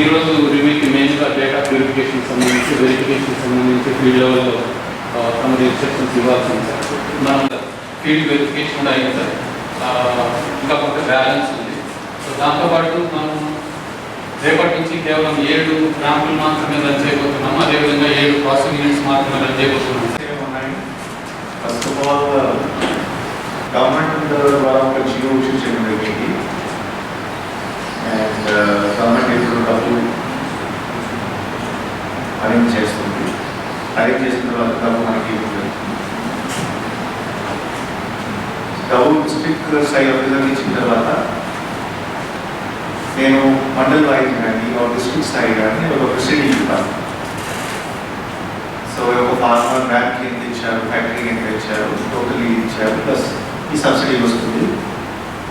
ఈరోజు రివ్యూకి మెయిన్గా డేటా ప్యూరిఫికేషన్ సంబంధించి వెరిఫికేషన్ సంబంధించి ఫీల్డ్ లెవెల్లో తమ ఇన్స్ట్రక్షన్స్ ఇవ్వాల్సింది సార్ మనం ఫీల్డ్ వెరిఫికేషన్ కూడా అయింది సార్. ఇంకా కొంత బ్యాలెన్స్ ఉంది. సో దాంతోపాటు మనం రేపటి నుంచి కేవలం ఏడు ర్యాంపులు మాత్రమే రన్ చేయబోతున్నాము. అదేవిధంగా ఏడు ప్రాసెసింగ్ యూనిట్స్ మాత్రమే రన్ చేయబోతున్నాము. ఫస్ట్ ఆఫ్ ఆల్ గవర్నమెంట్ ద్వారా ఒక జియో ఇష్యూ చేయడం జరిగింది అండ్ గవర్నమెంట్ ఇప్పుడు డబ్బు అరేంజ్ చేస్తుంది. అరేంజ్ చేసిన తర్వాత డబ్బు మనకి డబుల్ డబ్బు డిస్ట్రిక్ట్ స్థాయి ఆఫీసర్ ఇచ్చిన తర్వాత నేను మండల్ వైజ్ కానీ ఒక డిస్ట్రిక్ట్ స్థాయి కానీ ఒక ప్రొసీడింగ్ ఇవ్వాలి సో ఒక ఫార్మర్ బ్యాంక్ ఎంత ఇచ్చారు ఫ్యాక్టరీ ఎంత ఇచ్చారు టోటల్ ఇచ్చారు ప్లస్ ఈ సబ్సిడీ వస్తుంది.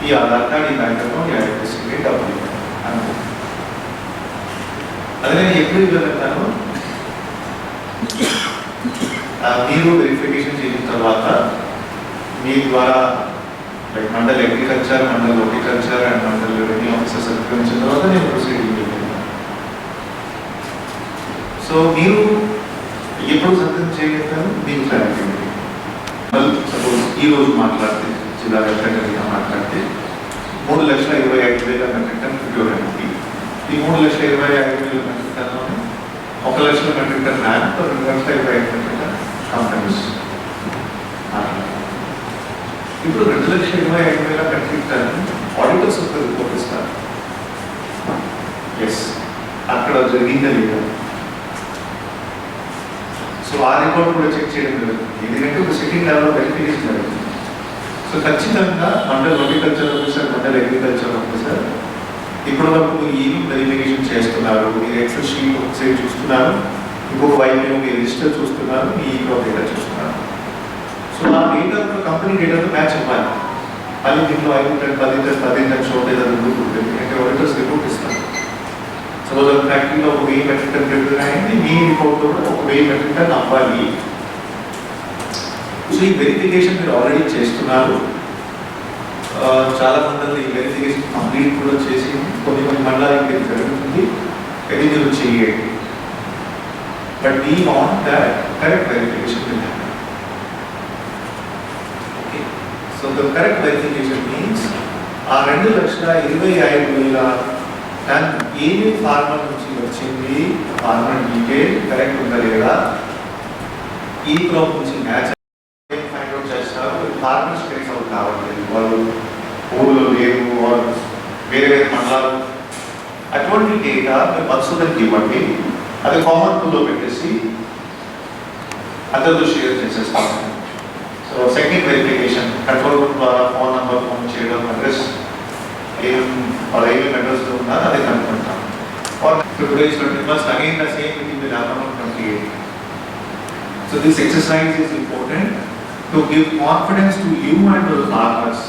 ఈ ఆధార్ కార్డ్ ఈ బ్యాంక్ అకౌంట్ ఈ ఎలక్ట్రిసిటీ డబ్బులు అనుకో అదే నేను ఎప్పుడు ఇవ్వగలుగుతాను? మీరు వెరిఫికేషన్ చేసిన తర్వాత మీ ద్వారా like mandal agriculture mandal horticulture and mandal revenue officer certification తర్వాత నేను ప్రొసీడింగ్ సో మీరు ఎప్పుడు సంతకం చేయగలుగుతారు? మీకు క్లారిటీ సపోజ్ ఈ రోజు మాట్లాడితే జిల్లా కలెక్టర్గా మాట్లాడితే మూడు లక్షల ఇరవై ఐదు వేల మెట్రిక్ టన్ ఈ మూడు లక్షల ఇరవై ఐదు వేల ఒక లక్ష మెట్రిక్ టన్ ల్యాండ్ రెండు లక్షల ఇరవై ఐదు మెట్రిక్ టన్ కంపెనీస్ ఇప్పుడు రెండు లక్షల ఇరవై ఐదు వేల మెట్రిక్ టన్ ఆడిటర్స్ ఒక రిపోర్ట్ ఇస్తారు. ఎస్ అక్కడ జరిగిందా లేదా సో ఆ రిపోర్ట్ కూడా చెక్ చేయడం జరుగుతుంది ఎందుకంటే ఒక సెకండ్ లెవెల్లో వెరిఫికేషన్ జరుగుతుంది. సో ఖచ్చితంగా mandal horticulture officer mandal agriculture officer ఇప్పటి వరకు ఏమి వెరిఫికేషన్ చేస్తున్నారు. మీరు ఎక్సెల్ షీట్ ఒకసారి చూస్తున్నారు ఇంకొక వైపు మీరు రిజిస్టర్ చూస్తున్నారు మీ ఈ డేటా చూస్తున్నారు సో ఆ డేటా కంపెనీ డేటాతో మ్యాచ్ అవ్వాలి. మళ్ళీ దీంట్లో ఐదు టెన్ పది టెన్ పది టెన్ షోర్టేజ్ అది ఉంటుంది. ఎందుకంటే ఆడిటర్స్ రిపోర్ట్ ఇస్తారు. సపోజ్ ఒక ఫ్యాక్టరీలో ఒక వెయ్యి మెట్రిక్ టన్ ప్రిపేర్ అయింది మీ రిపోర్ట్ కూడా ఒక వెయ్యి మెట్రిక్ టన్ అవ్వాలి. సో ఈ వెరిఫికేషన్ మీరు ఆల్రెడీ చేస్తున్నారు. చాలా మంది ఈ వెరిఫికేషన్ కంప్లీట్ కూడా చేసి కొన్ని కొన్ని మండలాలకి ఇది జరుగుతుంది. అది మీరు చేయండి but we want that correct verification will happen okay so the correct verification means ఆ రెండు లక్షల ఇరవై ఐదు వేల టన్ ఏమి ఫార్మర్ నుంచి వచ్చింది? ఫార్మర్ డీటెయిల్ కరెక్ట్ ఉందా లేదా? ఈ క్రాప్ నుంచి మ్యాచ్ ఫైండ్ అవుట్ చేస్తారు? ఫార్మర్స్ ట్రేస్ అవుట్ కావాలి వాళ్ళు ఊళ్ళో లేవు వాళ్ళు వేరే వేరే మండలాలు అటువంటి డేటా మీరు మత్స్సులకి ఇవ్వండి అది కామన్ పూల్లో పెట్టేసి అందరితో షేర్ చేసేస్తాము so second verification control room ద్వారా ఫోన్ నెంబర్ ఫోన్ చేయడం అడ్రస్ ఏం వాళ్ళ ఏమేమి అడ్రస్ ఉన్నారు అది కనుక్కుంటాం are today's twenty first again the same with in the లాభం twenty eight So this exercise is important to give confidence to you and to the farmers